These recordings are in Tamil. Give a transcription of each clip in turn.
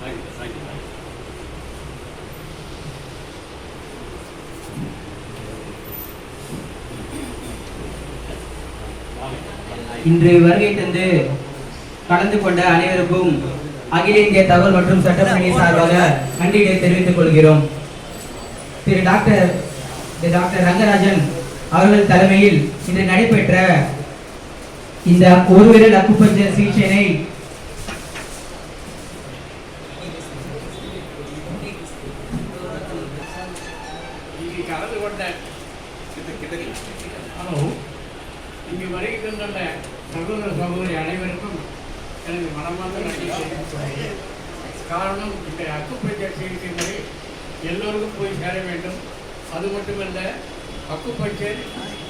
Thank you, thank you, இன்று வருகை தந்து கலந்து கொண்ட அனைவருக்கும் அகில இந்திய தகவல் மற்றும் சட்டப்பணி சார்பாக நன்றியை தெரிவித்துக் கொள்கிறோம். திரு டாக்டர் டாக்டர் ரங்கராஜன் அவர்கள் தலைமையில் இன்று நடைபெற்ற இந்த ஒருவரில் அக்குப்பஞ்சர் சிகிச்சை கலந்து கொண்ட ஹலோ. இங்கு வருகை தந்துள்ள சகோதர சகோதரி அனைவருக்கும் எனது மனமார்ந்த நன்றி காரணம் இந்த அக்குப்பஞ்சர் சிகிச்சை முறை எல்லோருக்கும் போய் சேர வேண்டும். அது மட்டுமல்ல அக்குப்பஞ்சர்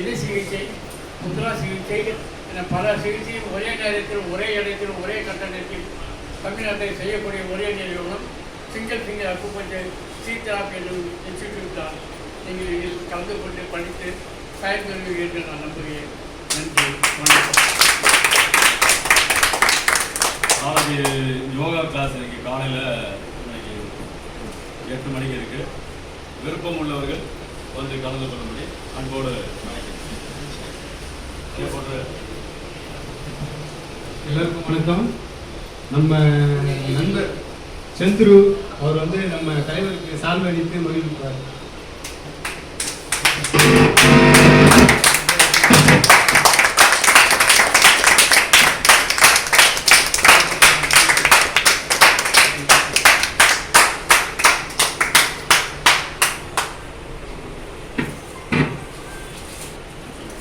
இது சிகிச்சை முத்ரா சிகிச்சை என பல சிகிச்சையும் ஒரே நேரத்தில் ஒரே இடத்தில் ஒரே கட்டணத்தில் தமிழ்நாட்டில் செய்யக்கூடிய ஒரே நிறுவனம் சிங்கிள் சிங்கிள் அக்குப்பஞ்சர் சீதாப் என்னும் இன்ஸ்டிடியூட் தான் நீங்கள் இதில் கலந்து கொண்டு படித்து பயன்பெறுவீர்கள் என்று நான் நம்புகிறேன் நன்றி. வணக்கம் நாளைக்கு யோகா கிளாஸ் இன்னைக்கு காலையில் இன்னைக்கு எட்டு மணிக்கு இருக்கு. விருப்பம் உள்ளவர்கள் வந்து கலந்து கொள்ளும்படி அன்போடு எல்லாருக்கும் வணக்கம். நம்ம நண்பர் செந்துரு அவர் வந்து நம்ம தலைவருக்கு சால்வை அளித்து மகிழ்விப்பார்.